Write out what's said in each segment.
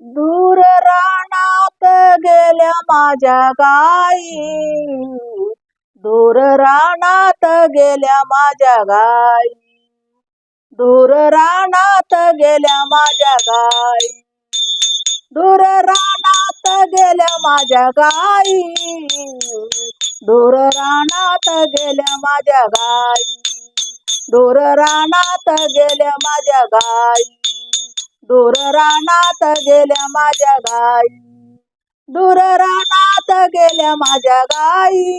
दूर रानात गेल्या माझ्या गाई. दूर रानात गेल्या माझ्या गाई. दूर रानात गेल्या माझ्या गाई. दूर रानात गेल्या माझ्या गाई. दूर रानात गेल्या माझ्या गाई. दूर रानात गेल्या माझ्या गाई. दूर रानात गेल्या माझ्या गाई. दूर रानात गेल्या माझ्या गाई.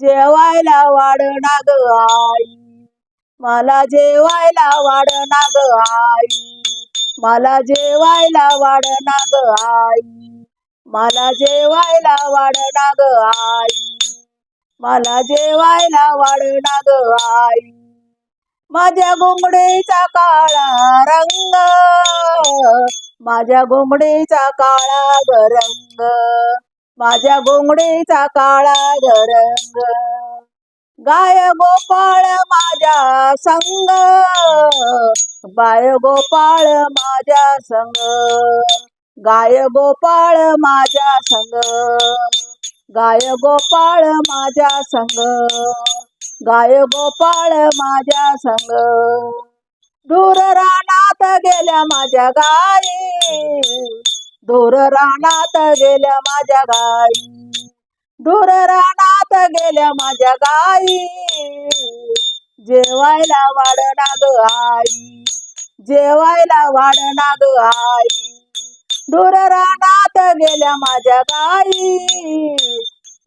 जेवायला वाढना नाग आई. मला जेवायला वाढना नाग आई. मला जेवायला वाढना नाग आई. मला जेवायला वाढना नाग आई. मला जेवायला वाढना नाग आई. माझ्या घोंगडीचा काळा रंग माझ्या घोंगडीचा काळा ग रंग माझ्या घोंगडीचा काळा ग रंग. गाय गोपाळ माझ्या संग बाय गोपाळ माझ्या संग. गाय गोपाळ माझ्या संग गाय गोपाळ माझ्या संग. गाय गोपाळ माझ्या संग. दूर रानात गेल्या माझ्या गाई. दूर रानात गेल्या माझ्या गाई. दूर रानात गेल्या माझ्या गाई. जेवायला वाड नाग आई. जेवायला वाड नाग आई. दूर रानात गेल्या माझ्या गाई.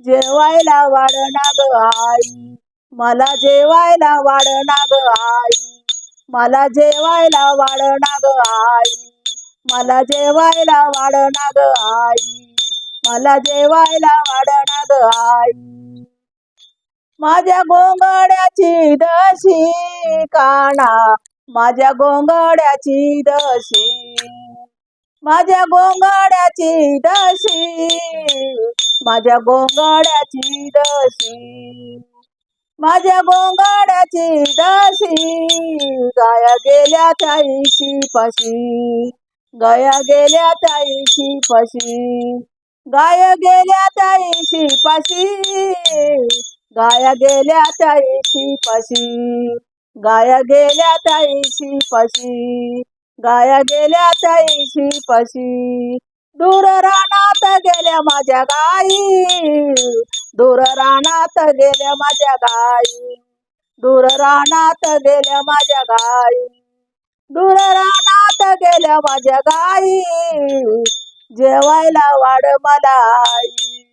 जेवायला वाड नाग आई. मला जेवायला वाढना ग आई. मला जेवायला वाढना ग आई. मला जेवायला वाढना ग आई. मला जेवायला वाढना ग आई. माझ्या गोंगड्याची दशी काना. माझ्या गोंगड्याची दशी. माझ्या गोंगड्याची दशी. माझ्या गोंगड्याची दशी. माझ्या गोंगाड्याची दाशी गाया गेल्या ताईशी पशी. गाया गेल्या ताईशी पशी. गाय गेल्या ताईशी पशी. गाया गेल्या ताईशी पशी. गाया गेल्या ताईशी पशी. गाया गेल्या ताईशी पशी. दूर रानात गेल्या माझ्या गाई. दूर रानात गेल्या माझ्या गाई. दूर रानात गेल्या माझ्या गाई. दूर रानात गेल्या माझ्या गाई. जेवायला वाड मला आई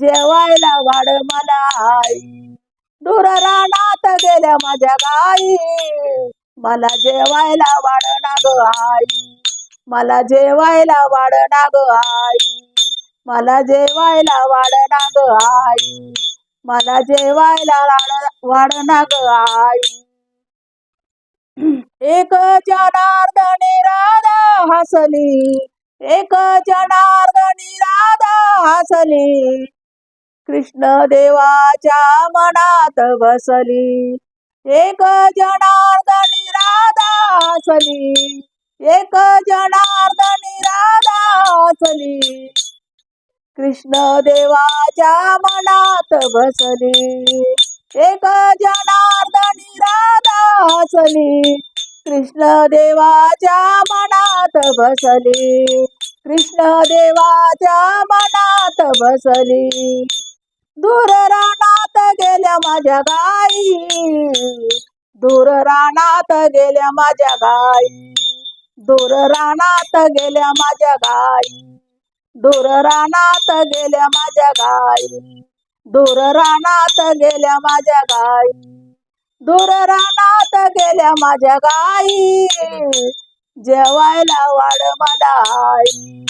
जेवायला वाड मला आई दूर रानात गेल्या माझ्या गाई. मला जेवायला वाढना ग आई. मला जेवायला वाढना ग आई. मला जेवायला वाड ग आई. मला जेवायला वाढ- ना ग आई. एक जनार्दनी राधा हसली. एक जनार्दनी राधा हसली. कृष्ण देवाच्या मनात बसली. एक जनार्दनी राधा हसली. एक जनार्दनी राधा हसली. कृष्ण देवाच्या मनात बसली. एक जनार्दनी राधा हसली. कृष्ण देवाच्या मनात बसली. कृष्ण देवाच्या मनात बसली. दूर रानात गेल्या माझ्या गाई. दूर रानात गेल्या माझ्या गाई. दूर रानात गेल्या माझ्या गाई. दूर रानात गेल्या माझ्या गाई. दूर रानात गेल्या माझ्या गाई. दूर रानात गेल्या माझ्या गाई. जेवायला वाड मला आई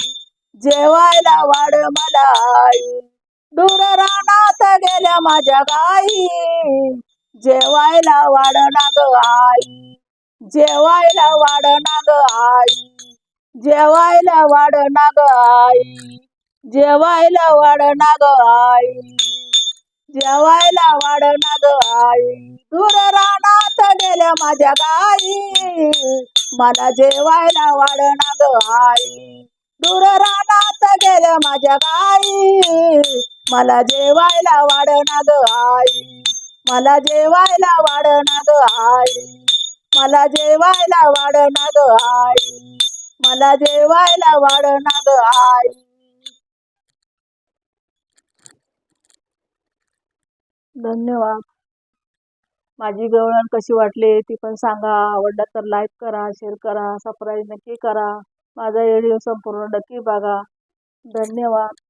जेवायला वाड मला आई दूर रानात गेल्या माझ्या गाई. जेवायला वाड नाग आई. जेवायला वाड नाग आई. जेवायला वाढना नाग आई. जेवायला वाढना नाग आई. जेवायला वाढ नाग आई. दूर रानात गेल्या माझ्या गाई. मला जेवायला वाढ नाग आई. दूर रानात गेल्या माझ्या गाई. मला जेवायला वाढ नाग आई. मला जेवायला वाढ नाग आई. मला जेवायला वाढ नाग आई. मला जेवायला वाढ ग आई. धन्यवाद. माझी गवळण कशी वाटली ती पण सांगा. आवडलं तर लाईक करा शेअर करा सबस्क्राईब नक्की करा. माझा व्हिडिओ संपूर्ण नक्की बघा. धन्यवाद.